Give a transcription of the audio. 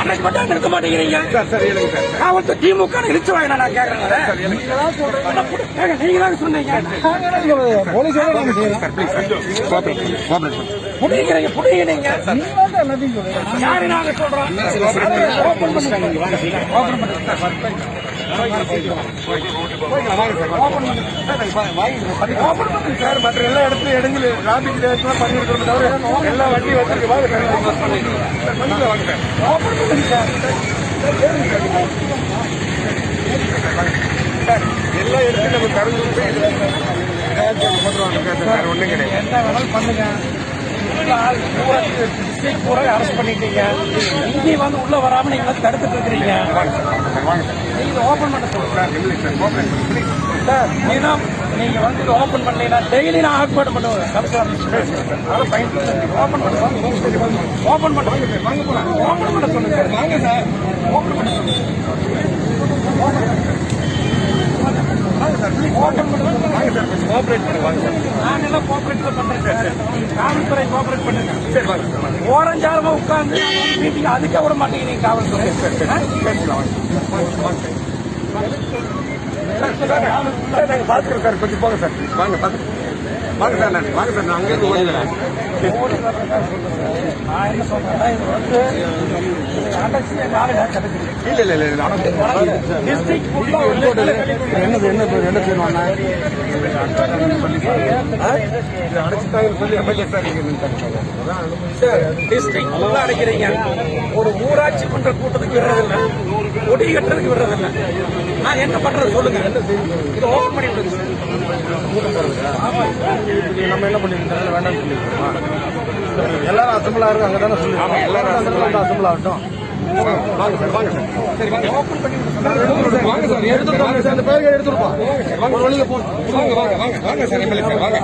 அன்னைக்கு மட்டும் நிறுத்த மாட்டேங்கிறீங்க வந்து திமுக இழுத்து வாங்க நான் கேட்கறேன் நீங்க தான் சொன்னீங்க புடிங்கிறீங்க புடிங்க நீங்க நீங்க தான் எல்லாத்தையும் சொல்றீங்க யாரு நாங்க சொல்றோம் ஓபன் பண்ணுங்க ஓபன் பண்ணுங்க ஓபன் பண்ணுங்க சார் மற்ற எல்லா இடத்துலயும் இடங்கள் டிராபிக் பண்ணிருக்கிறோம் தவிர எல்லா வண்டி வச்சிருக்கு வாங்க வாங்க பண்ணுங்க சார் சார் எல்லா நம்ம திறந்து சார் வேற ஒண்ணும் கிடையாது என்ன வேணாலும் பண்ணுங்க டிஸ்ட்ரிக்ட் பூரா அரெஸ்ட் பண்ணிட்டீங்க இங்கே வந்து உள்ள வராம நீங்க வந்து தடுத்துட்டு இருக்கிறீங்க வாங்க நீங்க ஓபன் பண்ண சொல்லுங்க சார் இல்லை சார் கோஆபரேட் ப்ளீஸ் சார் நீங்க நீங்க வந்து இது ஓபன் பண்ணீங்கன்னா டெய்லி நான் ஆர்ப்பாட்டம் பண்ணுவேன். கமிஷனர் அதெல்லாம் பயன் ஓபன் பண்ணுங்க ஓபன் பண்ணுங்க வாங்க. போலாம் ஓபன் பண்ண சொல்லுங்க வாங்க. சார். பண்ண சொல்லுங்க வாங்க. சார். வாங்க. சார். வாங்க ஓரஞ்சாரமா உட்கார்ந்து மீட்டிங் அதுக்கே விட மாட்டேங்கிறீங்க காவல்துறை. சார் சார் நாங்கள் பார்த்துக்கிறோம் சார். கொஞ்சம் போங்க சார். வாங்க பார்த்து வாங்க சார் நான் வாங்க சார் நான் அங்கேருந்து நான் என்ன சொல்றேன்னா இது வந்து இல்லை இல்லை இல்லை நான் உள்ள என்னது என்ன என்ன செய்யணும் சொல்லி சார் அடைக்கிறீங்க ஒரு ஊராட்சி மன்ற கூட்டத்துக்கு விடுறதில்லை கொடி கட்டுறதுக்கு விடுறதில்லை நான் என்ன பண்றது சொல்லுங்க. இது ஓபன் பண்ணி விடுங்க. நம்ம என்ன பண்ணிருக்கோம்? வேண்டாம்னு சொல்லிருக்கோமா? எல்லாரும் அசம்பிள் ஆகும் அங்கே தானே சொல்லிருக்கோம். எல்லாரும் அசம்பிள் ஆகட்டும். வாங்க சார் வாங்க. சார் சரி வாங்க. ஓபன் பண்ணி வாங்க. சார் எடுத்துட்டு வாங்க சார். அந்த பேர்கள் போங்க வாங்க வாங்க வாங்க வாங்க சார் எம்எல்ஏ. சார் வாங்க.